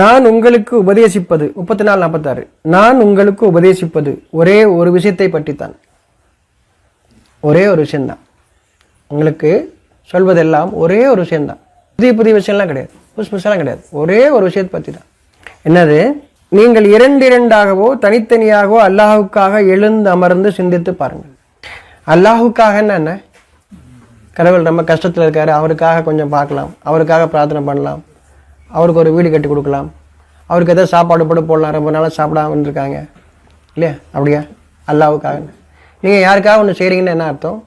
நான் உங்களுக்கு உபதேசிப்பது முப்பத்தி நாலு நாற்பத்தாறு. நான் உங்களுக்கு உபதேசிப்பது ஒரே ஒரு விஷயத்தை பற்றித்தான். ஒரே ஒரு விஷயந்தான் உங்களுக்கு சொல்வதெல்லாம் ஒரே ஒரு விஷயந்தான் புதிய புதிய விஷயம்லாம் கிடையாது. புதுசு புதுசெல்லாம் கிடையாது. ஒரே ஒரு விஷயத்தை பற்றி தான் என்னது? நீங்கள் இரண்டு இரண்டாகவோ தனித்தனியாகவோ அல்லாஹுக்காக எழுந்து அமர்ந்து சிந்தித்து பாருங்கள். அல்லாஹுக்காக என்ன கடவுள் ரொம்ப கஷ்டத்தில் இருக்காரு அவருக்காக கொஞ்சம் பார்க்கலாம். அவருக்காக பிரார்த்தனை பண்ணலாம். அவருக்கு ஒரு வீடு கட்டி கொடுக்கலாம். அவருக்கு எதாவது சாப்பாடு போட்டு போடலாம். ரொம்ப நாளாக சாப்பிடாம இருந்திருக்காங்க. இல்லையா? அப்படியா? அல்லாவுக்காக. நீங்கள் யாருக்காக ஒன்று செய்கிறீங்கன்னு என்ன அர்த்தம்?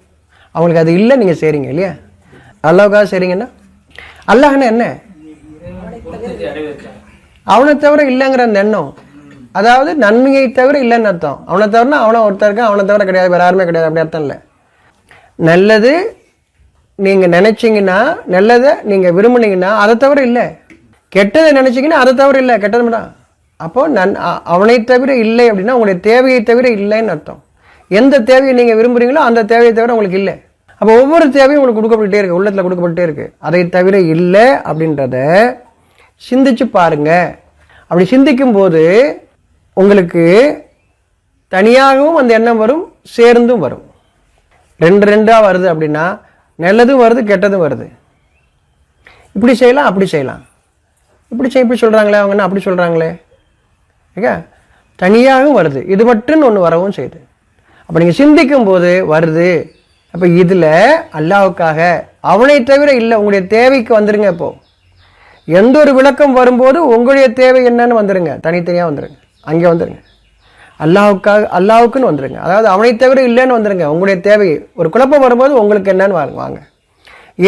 அவங்களுக்கு அது இல்லை நீங்கள் செய்கிறீங்க இல்லையா? அல்லாவுக்காக செய்கிறீங்கன்னா அல்லாஹ்னா என்ன? அவனை தவிர இல்லைங்கிற அந்த எண்ணம். அதாவது நன்மையை தவிர இல்லைன்னு அர்த்தம். அவனை தவிரனா அவனை ஒருத்தருக்கான் அவனை தவிர கிடையாது வேறு யாருமே கிடையாது அப்படி அர்த்தம் இல்லை. நல்லது நீங்கள் நினச்சிங்கன்னா நல்லதை நீங்கள் விரும்புனீங்கன்னா அதை தவிர இல்லை. கெட்டதை நினச்சிங்கன்னா அதை தவிர இல்லை. கெட்டது தான். அப்போ நன் அவனை தவிர இல்லை அப்படின்னா உங்களுடைய தேவையை தவிர இல்லைன்னு அர்த்தம். எந்த தேவையை நீங்கள் விரும்புகிறீங்களோ அந்த தேவையை தவிர உங்களுக்கு இல்லை. அப்போ ஒவ்வொரு தேவையும் உங்களுக்கு கொடுக்கப்பட்டே இருக்கு. உள்ளத்தில் கொடுக்கப்பட்டே இருக்கு. அதை தவிர இல்லை அப்படின்றத சிந்திச்சு பாருங்க. அப்படி சிந்திக்கும் போது உங்களுக்கு தனியாகவும் அந்த எண்ணம் வரும் சேர்ந்தும் வரும். ரெண்டு ரெண்டாக வருது அப்படின்னா நல்லதும் வருது கெட்டதும் வருது. இப்படி செய்யலாம் அப்படி செய்யலாம். இப்படி செய்ய இப்படி சொல்கிறாங்களே அவங்க என்ன அப்படி சொல்கிறாங்களே ஓகே தனியாகவும் வருது. இது மட்டுன்னு ஒன்று வரவும் செய்யுது. அப்போ நீங்கள் சிந்திக்கும் போது வருது. அப்போ இதில் அல்லாவுக்காக அவனை தவிர இல்லை உங்களுடைய தேவைக்கு வந்துடுங்க இப்போது எந்த ஒரு விளக்கம் வரும்போது உங்களுடைய தேவை என்னன்னு வந்துடுங்க தனித்தனியாக வந்துடுங்க அங்கே வந்துடுங்க அல்லாவுக்காக அல்லாவுக்குன்னு வந்துடுங்க அதாவது அவனை தவிர இல்லைன்னு வந்துருங்க. உங்களுடைய தேவை ஒரு குழப்பம் வரும்போது உங்களுக்கு என்னன்னு வாங்க வாங்க.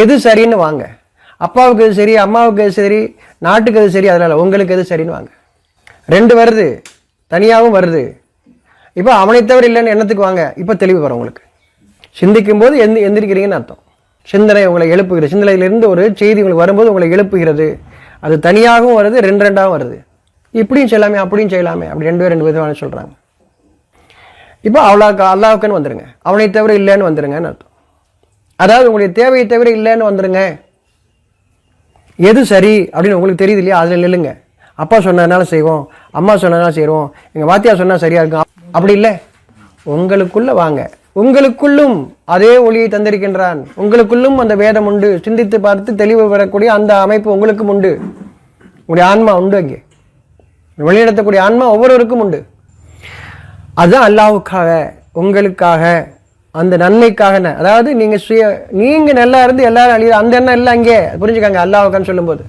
எது சரின்னு வாங்க. அப்பாவுக்கு எது சரி அம்மாவுக்கு எது சரி நாட்டுக்கு எது சரி அதனால் உங்களுக்கு எது சரின்னு வாங்க. ரெண்டு வருது தனியாகவும் வருது. இப்போ அவனை தவிர இல்லைன்னு எண்ணத்துக்கு வாங்க? இப்போ தெளிவு வரும் உங்களுக்கு. சிந்திக்கும் போது எந்த எந்திரிக்கிறீங்கன்னு அர்த்தம். சிந்தனை உங்களை எழுப்புகிறது. சிந்தனையிலிருந்து ஒரு செய்தி உங்களுக்கு வரும்போது உங்களை எழுப்புகிறது. அது தனியாகவும் வருது ரெண்டு ரெண்டாகவும் வருது. இப்படியும் செய்யலாமே அப்படியும் செய்யலாமே. அப்படி ரெண்டு பேர் ரெண்டு விதமான சொல்கிறாங்க இப்போ அவ்வளோக்கு அல்லாவுக்குன்னு வந்துடுங்க அவனை தவிர இல்லைன்னு வந்துடுங்கன்னு அர்த்தம். அதாவது உங்களுடைய தேவையை தவிர இல்லைன்னு வந்துடுங்க எது சரி அப்படின்னு உங்களுக்கு தெரியுது இல்லையா? அதில் நில்லுங்க. அப்பா சொன்னதுனால செய்வோம் அம்மா சொன்னதுனால செய்வோம். எங்கள் வாத்தியார் சொன்னால் சரியாக இருக்கும் அப்படி இல்லை. உங்களுக்குள்ளே வாங்க. உங்களுக்குள்ளும் அதே ஒளியை தந்திருக்கின்றான். உங்களுக்குள்ளும் அந்த வேதம் உண்டு. சிந்தித்து பார்த்து தெளிவு பெறக்கூடிய அந்த அமைப்பு உங்களுக்கும் உண்டு. உங்களுடைய ஆன்மா உண்டு அங்கே. வெளியிடத்தக்கூடிய ஆன்மா ஒவ்வொருவருக்கும் உண்டு. அதுதான் அல்லாவுக்காக உங்களுக்காக அந்த நன்மைக்காக அதாவது நீங்க சுய நீங்க நல்லா இருந்து எல்லாரும் அழியுது அந்த எண்ணம் இல்லை அங்கே. புரிஞ்சுக்காங்க அல்லாவுக்கான்னு சொல்லும்போது.